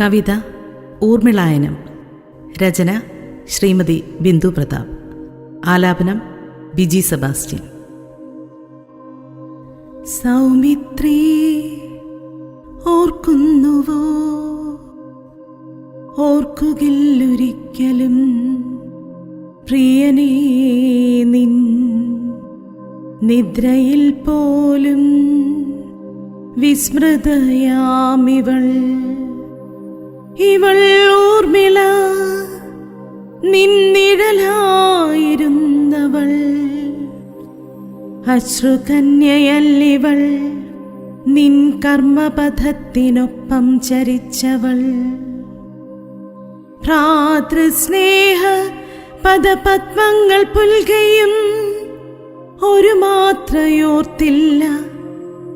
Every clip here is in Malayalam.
കവിത ഊർമിളായനം. രചന ശ്രീമതി ബിന്ദു പ്രതാപ്. ആലാപനം ബിജി സെബാസ്റ്റ്യൻ. സൗമിത്രി ഓർക്കുന്നുവോ? ഓർക്കുകില്ലൊരിക്കലും പ്രിയനേ നിൻ നിദ്രയിൽ പോലും വിസ്മൃതയാമിവൾ. ഇവൾ ഊർമിള നിന്നിഴലായിരുന്നവൾ. അശ്രുകന്യയല്ലിവൾ നിൻ കർമ്മപഥത്തിനൊപ്പം ചരിച്ചവൾ. ഭ്രാതൃസ്നേഹ പദപത്മങ്ങൾ പുൽകയും ഒരു മാത്രയോർത്തില്ല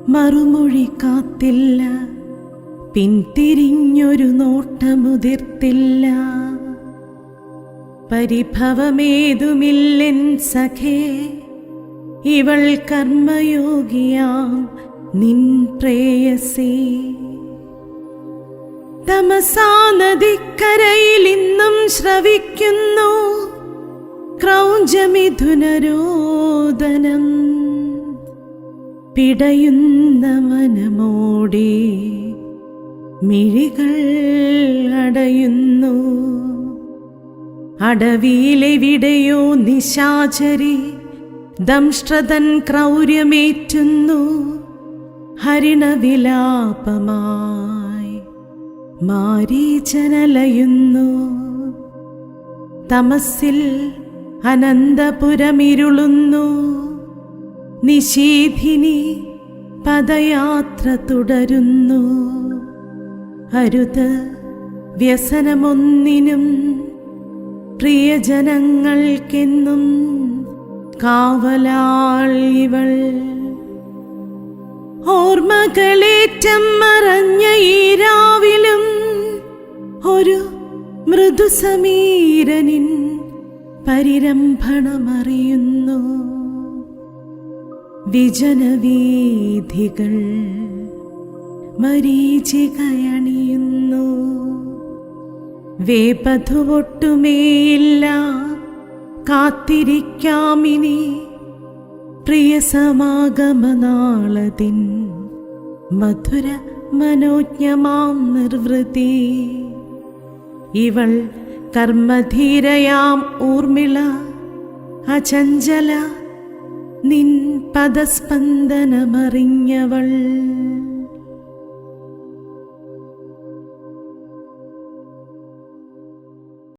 മറുമൊഴി കാത്തില്ല. പിന്തിരിഞ്ഞൊരു നോട്ടമുതിർത്തില്ല. പരിഭവമേതുമില്ലെൻ സഖേ ഇവൾ കർമ്മയോഗിയാം നിൻ പ്രേയസേ. തമസാ നദിക്കരയിൽ ഇന്നും ശ്രവിക്കുന്നു ക്രൗഞ്ചമിഥുനരോദനം. പിടയുന്ന മനമോടെ മിഴികൾ അടയുന്നു. അടവിയിലെവിടെയോ നിശാചരി ദംഷ്ട്രതൻ ക്രൗര്യമേറ്റുന്നു. ഹരിണവിലാപമായി മാരീചനലയുന്നു തമസിൽ അനന്തപുരമിരുളുന്നു. നിശീധിനി പദയാത്ര തുടരുന്നു. അരുത്. വ്യസനമൊന്നിനും പ്രിയജനങ്ങൾക്കെന്നും കാവലാൾ ഇവൾ. ഓർമ്മകളേറ്റം മറഞ്ഞ ഈ രാവിലും ഒരു മൃദുസമീരനിൻ പരിരംഭണമറിയുന്നു. വിജനവീഥികൾ മരീചികയണിയുന്നു. വേപധുവൊട്ടുമേയില്ല. കാത്തിരിക്കാമിനി പ്രിയ സമാഗമനാളതിൻ മധുര മനോജ്ഞമാം നിർവൃതി. ഇവൾ കർമ്മധീരയാം ഊർമിള അചഞ്ചല നിൻ പദസ്പന്ദനമറിഞ്ഞവൾ.